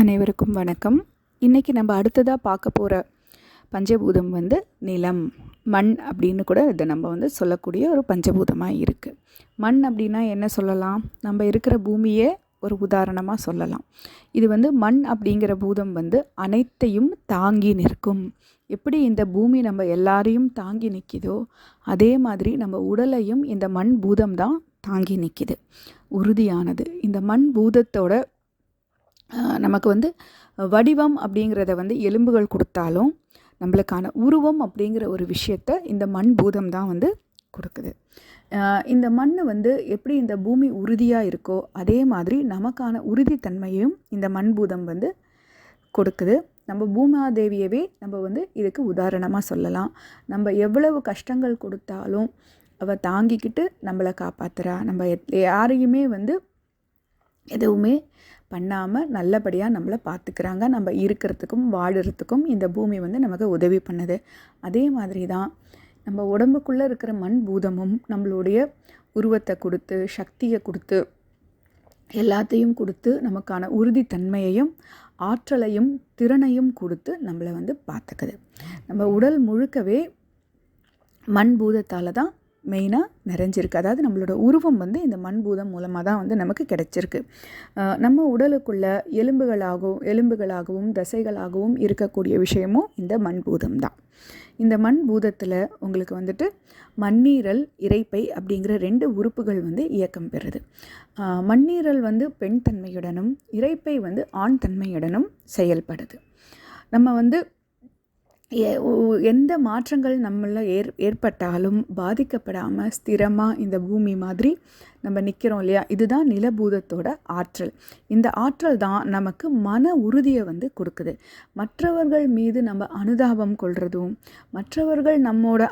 அனைவருக்கும் வணக்கம். இன்றைக்கி நம்ம அடுத்ததாக பார்க்க போகிற பஞ்சபூதம் வந்து நிலம். மண் அப்படின்னு கூட இதை நம்ம வந்து சொல்லக்கூடிய ஒரு பஞ்சபூதமாக இருக்குது மண் அப்படின்னா என்ன சொல்லலாம்? நம்ம இருக்கிற பூமியே ஒரு உதாரணமாக சொல்லலாம். இது வந்து மண் அப்படிங்கிற பூதம் வந்து அனைத்தையும் தாங்கி நிற்கும். எப்படி இந்த பூமி நம்ம எல்லாரையும் தாங்கி நிற்கிதோ அதே மாதிரி நம்ம உடலையும் இந்த மண் பூதம் தான் தாங்கி நிற்கிது உறுதியானது. இந்த மண் பூதத்தோட நமக்கு வந்து வடிவம் அப்படிங்கிறத வந்து எலும்புகள் கொடுத்தாலும் நம்மளுக்கான உருவம் அப்படிங்கிற ஒரு விஷயத்த இந்த மண் பூதம் தான் வந்து கொடுக்குது. இந்த மண் வந்து எப்படி இந்த பூமி உறுதியாக இருக்கோ அதே மாதிரி நமக்கான உறுதித்தன்மையும் இந்த மண் பூதம் வந்து கொடுக்குது. நம்ம பூமாதேவியவே நம்ம வந்து இதுக்கு உதாரணமாக சொல்லலாம். நம்ம எவ்வளவு கஷ்டங்கள் கொடுத்தாலும் அவள் தாங்கிக்கிட்டு நம்மளை காப்பாற்றுறா நம்ம எத்- யாரையுமே வந்து எதுவுமே பண்ணாமல் நல்லபடியாக நம்மளை பார்த்துக்கிறாங்க நம்ம இருக்கிறதுக்கும் வாடுறதுக்கும் இந்த பூமி வந்து நமக்கு உதவி பண்ணுது. அதே மாதிரி தான் நம்ம உடம்புக்குள்ளே இருக்கிற மண் பூதமும் நம்மளுடைய உருவத்தை கொடுத்து சக்தியை கொடுத்து எல்லாத்தையும் கொடுத்து நமக்கான உறுதித்தன்மையையும் ஆற்றலையும் திறனையும் கொடுத்து நம்மளை வந்து பார்த்துக்குது நம்ம உடல் முழுக்கவே மண் பூதத்தால் தான் மெயினாக நிறைஞ்சிருக்கு. அதாவது நம்மளோட உருவம் வந்து இந்த மண் பூதம் மூலமாக தான் வந்து நமக்கு கிடைச்சிருக்கு. நம்ம உடலுக்குள்ள எலும்புகளாகவும் எலும்புகளாகவும் தசைகளாகவும் இருக்கக்கூடிய விஷயமும் இந்த மண் பூதம் தான் இந்த மண் பூதத்தில் உங்களுக்கு வந்துட்டு மண்ணீரல் இரைப்பை அப்படிங்கிற ரெண்டு உறுப்புகள் வந்து இயக்கம் பெறுது. மண்ணீரல் வந்து பெண் தன்மையுடனும் இறைப்பை வந்து ஆண் தன்மையுடனும் செயல்படுது. நம்ம வந்து எந்த மாற்றங்கள் நம்மள ஏற் ஏற்பட்டாலும் பாதிக்கப்படாமல் ஸ்திரமாக இந்த பூமி மாதிரி நம்ம நிற்கிறோம் இல்லையா? இதுதான் நிலபூதத்தோட ஆற்றல். இந்த ஆற்றல் தான் நமக்கு மன உறுதியை வந்து கொடுக்குது. மற்றவர்கள் மீது நம்ம அனுதாபம் கொள்கிறதும் மற்றவர்கள் நம்மோட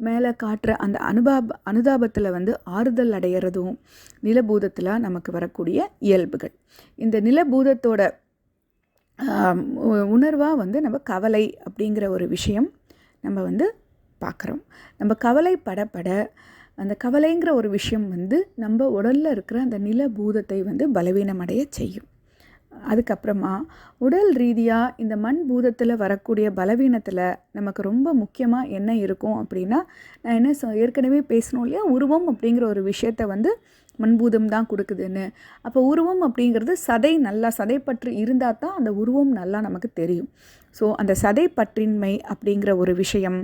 மேலே காட்டுற அந்த அனுபாப அனுதாபத்தில் வந்து ஆறுதல் அடையிறதும் நிலபூதத்தில் நமக்கு வரக்கூடிய இயல்புகள். இந்த நிலபூதத்தோட உணர்வாக வந்து நம்ம கவலை அப்படிங்கிற ஒரு விஷயம் நம்ம வந்து பார்க்குறோம் நம்ம கவலைப்படப்பட அந்த கவலைங்கிற ஒரு விஷயம் வந்து நம்ம உடலில் இருக்கிற அந்த நில பூதத்தை வந்து பலவீனமடைய செய்யும். அதுக்கப்புறமா உடல் ரீதியாக இந்த மண் பூதத்தில் வரக்கூடிய பலவீனத்தில் நமக்கு ரொம்ப முக்கியமாக என்ன இருக்கும் அப்படின்னா நான் என்ன சொ ஏற்கனவே பேசணும் இல்லையா? உருவம் அப்படிங்கிற ஒரு விஷயத்த வந்து மண்பூதம் தான் கொடுக்குதுன்னு. அப்போ உருவம் அப்படிங்கிறது சதை நல்லா சதைப்பற்று இருந்தால் தான் அந்த உருவம் நல்லா நமக்கு தெரியும். ஸோ அந்த சதைப்பற்றின்மை அப்படிங்கிற ஒரு விஷயம்.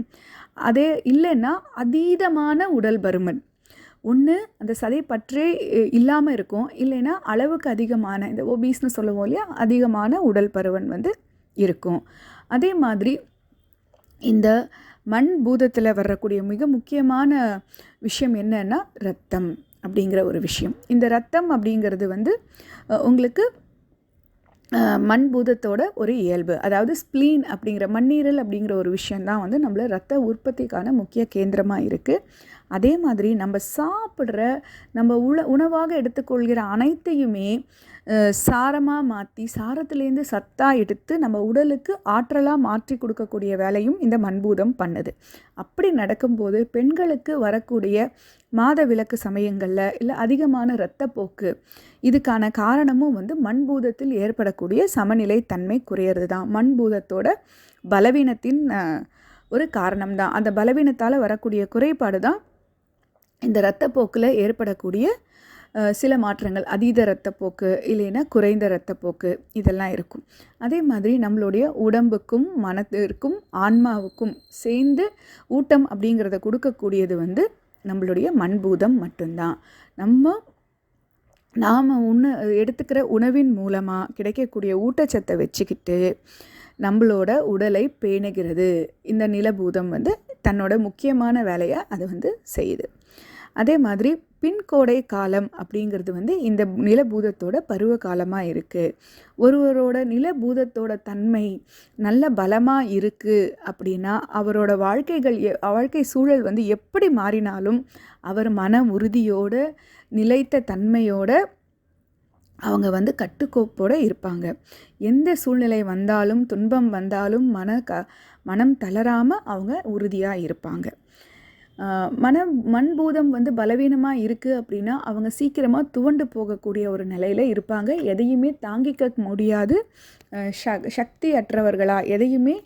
அதே இல்லைன்னா அதீதமான உடல் பருமன். ஒன்று அந்த சதை பற்றே இல்லாமல் இருக்கும். இல்லைன்னா அளவுக்கு அதிகமான இந்த ஒபீஸ்னு சொல்லுவோம் இல்லையா? அதிகமான உடல் பருவன் வந்து இருக்கும். அதே மாதிரி இந்த மண் பூதத்தில் வரக்கூடிய மிக முக்கியமான விஷயம் என்னன்னா ரத்தம் அப்படிங்கிற ஒரு விஷயம். இந்த ரத்தம் அப்படிங்கிறது வந்து உங்களுக்கு மண் பூதத்தோட ஒரு இயல்பு. அதாவது ஸ்ப்ளீன் அப்படிங்கிற மண்ணீரல் அப்படிங்கிற ஒரு விஷயந்தான் வந்து நம்மள ரத்த உற்பத்திக்கான முக்கிய கேந்திரமாக இருக்குது அதே மாதிரி நம்ம சாப்பிட்ற நம்ம உண உணவாக எடுத்துக்கொள்கிற அனைத்தையுமே சாரமாக மாற்றி சாரத்துலேருந்து சத்தாக எடுத்து நம்ம உடலுக்கு ஆற்றலாக மாற்றி கொடுக்கக்கூடிய வேலையும் இந்த மண்பூதம் பண்ணுது. அப்படி நடக்கும்போது பெண்களுக்கு வரக்கூடிய மாத விளக்கு சமயங்களில் இல்லை அதிகமான இரத்தப்போக்கு இதுக்கான காரணமும் வந்து மண்பூதத்தில் ஏற்படக்கூடிய சமநிலை தன்மை குறையிறது தான் மண்பூதத்தோட பலவீனத்தின் ஒரு ஒரு காரணம்தான். அந்த பலவீனத்தால் வரக்கூடிய குறைபாடு தான் இந்த இரத்தப்போக்கில் ஏற்படக்கூடிய சில மாற்றங்கள் அதீத இரத்தப்போக்கு இல்லைன்னா குறைந்த இரத்தப்போக்கு இதெல்லாம் இருக்கும். அதே மாதிரி நம்மளுடைய உடம்புக்கும் மனதிற்கும் ஆன்மாவுக்கும் சேர்ந்து ஊட்டம் அப்படிங்கிறத கொடுக்கக்கூடியது வந்து நம்மளுடைய மண்பூதம் மட்டும்தான். நம்ம நாம் உண்ண எடுத்துக்கிற உணவின் மூலமாக கிடைக்கக்கூடிய ஊட்டச்சத்தை வச்சுக்கிட்டு நம்மளோட உடலை பேணுகிறது. இந்த நிலபூதம் வந்து தன்னோட முக்கியமான வேலையை அது வந்து செய்யுது. அதே மாதிரி பின்கோடை காலம் அப்படிங்கிறது வந்து இந்த நிலபூதத்தோட பருவ காலமாக இருக்குது ஒருவரோட நிலபூதத்தோட தன்மை நல்ல பலமாக இருக்குது அப்படின்னா அவரோட வாழ்க்கைகள் எ- வாழ்க்கை சூழல் வந்து எப்படி மாறினாலும் அவர் மன உறுதியோட நிலைத்த தன்மையோட அவங்க வந்து கட்டுக்கோப்போடு இருப்பாங்க. எந்த சூழ்நிலை வந்தாலும் துன்பம் வந்தாலும் மன க மனம் தளராமல் அவங்க உறுதியாக இருப்பாங்க. மன மண்பூதம் வந்து பலவீனமாக இருக்குது அப்படின்னா அவங்க சீக்கிரமாக துவண்டு போகக்கூடிய ஒரு நிலையில் இருப்பாங்க. எதையுமே தாங்கிக்க முடியாது. ச சக்தி அற்றவர்களாக எதையுமே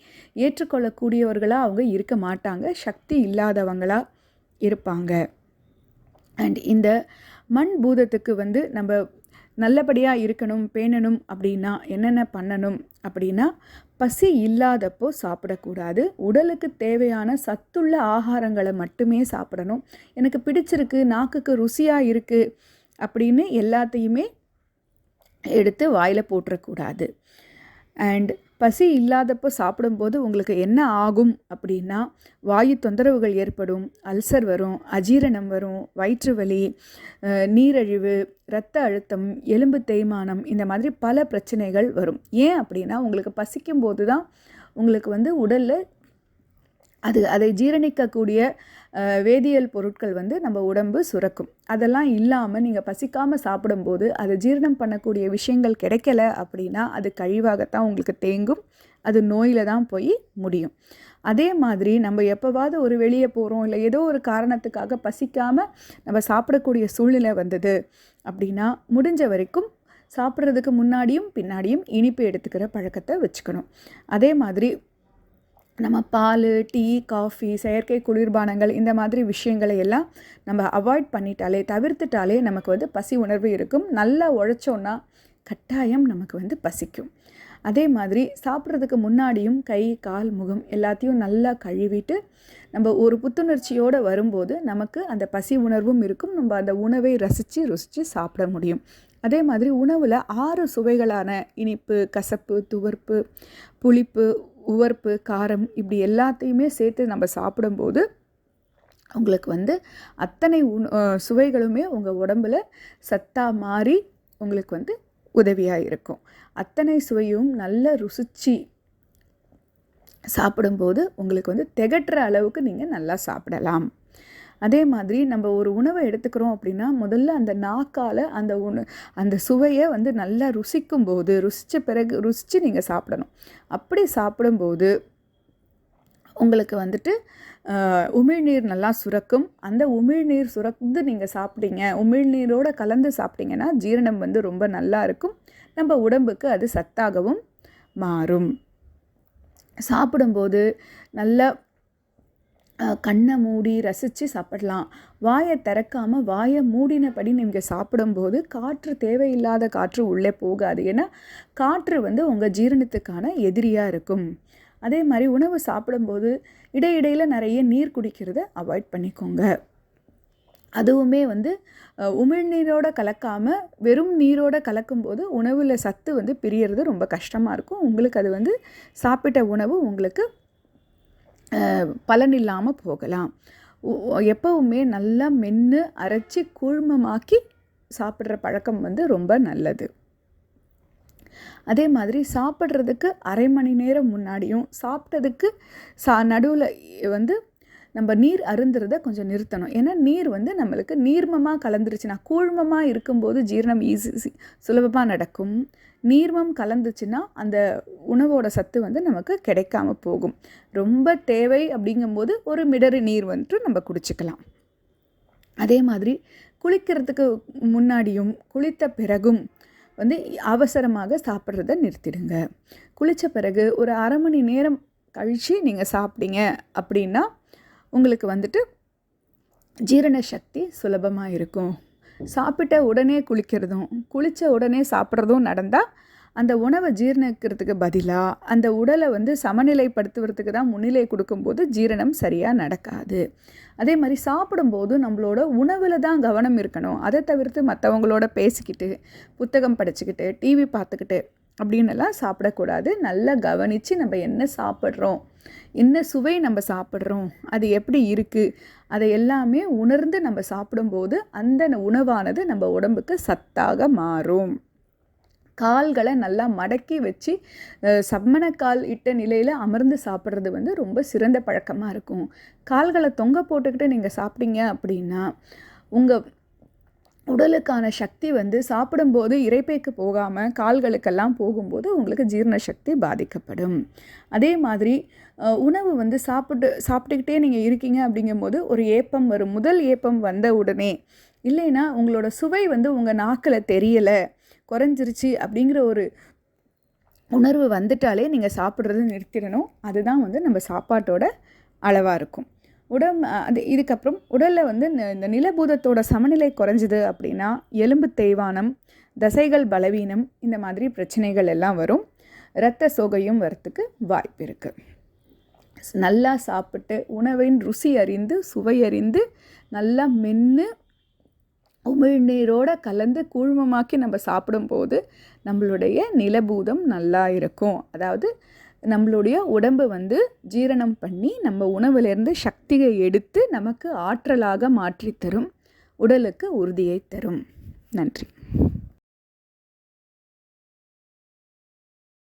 ஏற்றுக்கொள்ளக்கூடியவர்களாக அவங்க இருக்க மாட்டாங்க. சக்தி இல்லாதவங்களாக இருப்பாங்க. அண்ட் இந்த மண் பூதத்துக்கு வந்து நம்ம நல்லபடியாக இருக்கணும் பேணணும் அப்படின்னா என்னென்ன பண்ணணும் அப்படின்னா பசி இல்லாதப்போ சாப்பிடக்கூடாது. உடலுக்கு தேவையான சத்துள்ள ஆகாரங்களை மட்டுமே சாப்பிடணும். எனக்கு பிடிச்சிருக்கு நாக்குக்கு ருசியாக இருக்குது அப்படின்னு எல்லாத்தையுமே எடுத்து வாயில் போட்டுறக்கூடாது. அண்ட் பசி இல்லாதப்போ சாப்பிடும்போது உங்களுக்கு என்ன ஆகும் அப்படின்னா வாயு தொந்தரவுகள் ஏற்படும் அல்சர் வரும் அஜீரணம் வரும் வயிற்று வலி நீரழிவு இரத்த அழுத்தம் எலும்பு தேய்மானம் இந்த மாதிரி பல பிரச்சனைகள் வரும். ஏன் அப்படின்னா உங்களுக்கு பசிக்கும் போது தான் உங்களுக்கு வந்து உடலில் அது அதை ஜீரணிக்கக்கூடிய வேதியியல் பொருட்கள் வந்து நம்ம உடம்பு சுரக்கும். அதெல்லாம் இல்லாமல் நீங்கள் பசிக்காமல் சாப்பிடும்போது அதை ஜீரணம் பண்ணக்கூடிய விஷயங்கள் கிடைக்கல அப்படின்னா அது கழிவாகத்தான் உங்களுக்கு தேங்கும். அது நோயில் தான் போய் முடியும். அதே மாதிரி நம்ம எப்போவாவது ஒரு வெளியே போகிறோம் இல்லை ஏதோ ஒரு காரணத்துக்காக பசிக்காமல் நம்ம சாப்பிடக்கூடிய சூழ்நிலை வந்தது அப்படின்னா முடிஞ்ச வரைக்கும் சாப்பிட்றதுக்கு முன்னாடியும் பின்னாடியும் இனிப்பு எடுத்துக்கிற பழக்கத்தை வச்சுக்கணும். அதே மாதிரி நம்ம பால் டீ காஃபி செயற்கை குளிர்பானங்கள் இந்த மாதிரி விஷயங்களை எல்லாம் நம்ம அவாய்ட் பண்ணிட்டாலே தவிர்த்துட்டாலே நமக்கு வந்து பசி உணர்வு இருக்கும். நல்லா உழைச்சோன்னா கட்டாயம் நமக்கு வந்து பசிக்கும். அதே மாதிரி சாப்பிட்றதுக்கு முன்னாடியும் கை கால் முகம் எல்லாத்தையும் நல்லா கழுவிட்டு நம்ம ஒரு புத்துணர்ச்சியோடு வரும்போது நமக்கு அந்த பசி உணர்வும் இருக்கும். நம்ம அந்த உணவை ரசித்து ருசித்து சாப்பிட முடியும். அதே மாதிரி உணவில் ஆறு சுவைகளான இனிப்பு கசப்பு துவர்ப்பு புளிப்பு உவர்ப்பு காரம் இப்படி எல்லாத்தையுமே சேர்த்து நம்ம சாப்பிடும்போது உங்களுக்கு வந்து அத்தனை உண் சுவைகளுமே உங்கள் உடம்புல சத்தாக மாறி உங்களுக்கு வந்து உதவியாக இருக்கும். அத்தனை சுவையும் நல்ல ருசிச்சு சாப்பிடும்போது உங்களுக்கு வந்து திகட்டுற அளவுக்கு நீங்கள் நல்லா சாப்பிடலாம். அதே மாதிரி நம்ம ஒரு உணவை எடுத்துக்கிறோம் அப்படின்னா முதல்ல அந்த நாக்கால் அந்த உண அந்த சுவையை வந்து நல்லா ருசிக்கும் போது ருசித்த பிறகு ருசித்து நீங்கள் சாப்பிடணும். அப்படி சாப்பிடும்போது உங்களுக்கு வந்துட்டு உமிழ்நீர் நல்லா சுரக்கும். அந்த உமிழ்நீர் சுரந்து நீங்கள் சாப்பிட்டீங்க உமிழ்நீரோடு கலந்து சாப்பிட்டீங்கன்னா ஜீரணம் வந்து ரொம்ப நல்லா இருக்கும். நம்ம உடம்புக்கு அது சத்தாகவும் மாறும். சாப்பிடும்போது நல்லா கண்ணை மூடி ரசித்து சாப்பிடலாம். வாயை திறக்காமல் வாயை மூடினபடி நீங்கள் சாப்பிடும்போது காற்று தேவையில்லாத காற்று உள்ளே போகாது. ஏன்னா காற்று வந்து உங்கள் ஜீரணத்துக்கான எதிரியாக இருக்கும். அதே மாதிரி உணவு சாப்பிடும்போது இடையிடையில் நிறைய நீர் குடிக்கிறத அவாய்ட் பண்ணிக்கோங்க. அதுவுமே வந்து உமிழ்நீரோடு உமிழ்நீரோட கலக்காமல் வெறும் நீரோட கலக்கும்போது உணவில் சத்து வந்து பிரியறது ரொம்ப கஷ்டமாக இருக்கும். உங்களுக்கு அது வந்து சாப்பிட்ட உணவு உங்களுக்கு பலன் இல்லாமல் போகலாம். உ- எப்பவுமே நல்லா மென்று அரைச்சி கூழ்மமாக்கி சாப்பிட்ற பழக்கம் வந்து ரொம்ப நல்லது. அதே மாதிரி சாப்பிட்றதுக்கு அரை மணி நேரம் முன்னாடியும் சாப்பிட்டதுக்கு சா நடுவில் வந்து நம்ம நீர் அருந்துறத கொஞ்சம் நிறுத்தணும். ஏன்னா நீர் வந்து நம்மளுக்கு நீர்மமாக கலந்துருச்சுன்னா கூழ்மமாக இருக்கும்போது ஜீரணம் ஈஸி சுலபமாக நடக்கும். நீர்மம் கலந்துச்சுன்னா அந்த உணவோட சத்து வந்து நமக்கு கிடைக்காம போகும். ரொம்ப தேவை அப்படிங்கும்போது ஒரு மிடறு நீர் வந்துட்டு நம்ம குடிச்சுக்கலாம். அதே மாதிரி குளிக்கிறதுக்கு முன்னாடியும் குளித்த பிறகும் வந்து அவசரமாக சாப்பிட்றத நிறுத்திடுங்க. குளித்த பிறகு ஒரு அரை மணி நேரம் கழித்து நீங்கள் சாப்பிட்டீங்க அப்படின்னா உங்களுக்கு வந்துட்டு ஜீரண சக்தி சுலபமாக இருக்கும். சாப்பிட்ட உடனே குளிக்கிறதும் குளித்த உடனே சாப்பிட்றதும் நடந்தால் அந்த உணவை ஜீரணிக்கிறதுக்கு பதிலாக அந்த உடலை வந்து சமநிலைப்படுத்துவதுக்கு தான் முன்னிலை கொடுக்கும்போது ஜீரணம் சரியாக நடக்காது. அதே மாதிரி சாப்பிடும்போது நம்மளோட உணவில் தான் கவனம் இருக்கணும். அதை தவிர்த்து மற்றவங்களோட பேசிக்கிட்டு புத்தகம் படிச்சுக்கிட்டு டிவி பார்த்துக்கிட்டு அப்படின்னுலாம் சாப்பிடக்கூடாது. நல்லா கவனித்து நம்ம என்ன சாப்பிட்றோம் என்ன சுவை நம்ம சாப்பிட்றோம் அது எப்படி இருக்குது அதை எல்லாமே உணர்ந்து நம்ம சாப்பிடும்போது அந்த உணவானது நம்ம உடம்புக்கு சத்தாக மாறும். கால்களை நல்லா மடக்கி வச்சு சம்மணக்கால் இட்ட நிலையில் அமர்ந்து சாப்பிட்றது வந்து ரொம்ப சிறந்த பழக்கமாக இருக்கும். கால்களை தொங்க போட்டுக்கிட்டு நீங்கள் சாப்பிட்டீங்க அப்படின்னா உங்கள் உடலுக்கான சக்தி வந்து சாப்பிடும்போது இறைப்பைக்கு போகாமல் கால்களுக்கெல்லாம் போகும்போது உங்களுக்கு ஜீரண சக்தி பாதிக்கப்படும். அதே மாதிரி உணவு வந்து சாப்பிட்டு சாப்பிட்டுக்கிட்டே நீங்கள் இருக்கீங்க அப்படிங்கும்போது ஒரு ஏப்பம் வரும். முதல் ஏப்பம் வந்த உடனே இல்லைன்னா உங்களோட சுவை வந்து உங்கள் நாக்கில் தெரியலை குறைஞ்சிருச்சு அப்படிங்கிற ஒரு உணர்வு வந்துட்டாலே நீங்கள் சாப்பிட்றது நிறுத்திடணும். அதுதான் வந்து நம்ம சாப்பாட்டோட அளவாக இருக்கும். உடம் அது இதுக்கப்புறம் உடலில் வந்து இந்த இந்த நிலபூதத்தோட சமநிலை குறைஞ்சிது அப்படின்னா எலும்பு தேய்வானம் தசைகள் பலவீனம் இந்த மாதிரி பிரச்சனைகள் எல்லாம் வரும். இரத்த சோகையும் வரத்துக்கு வாய்ப்பு இருக்குது நல்லா சாப்பிட்டு உணவின் ருசி அறிந்து சுவை அறிந்து நல்லா மென்று உமிழ்நீரோட கலந்து கூழ்மமாக்கி நம்ம சாப்பிடும்போது நம்மளுடைய நிலபூதம் நல்லா இருக்கும். அதாவது நம்மளுடைய உடம்பு வந்து ஜீரணம் பண்ணி நம்ம உணவுலேருந்து சக்தியை எடுத்து நமக்கு ஆற்றலாக மாற்றித்தரும் உடலுக்கு உறுதியை தரும். நன்றி.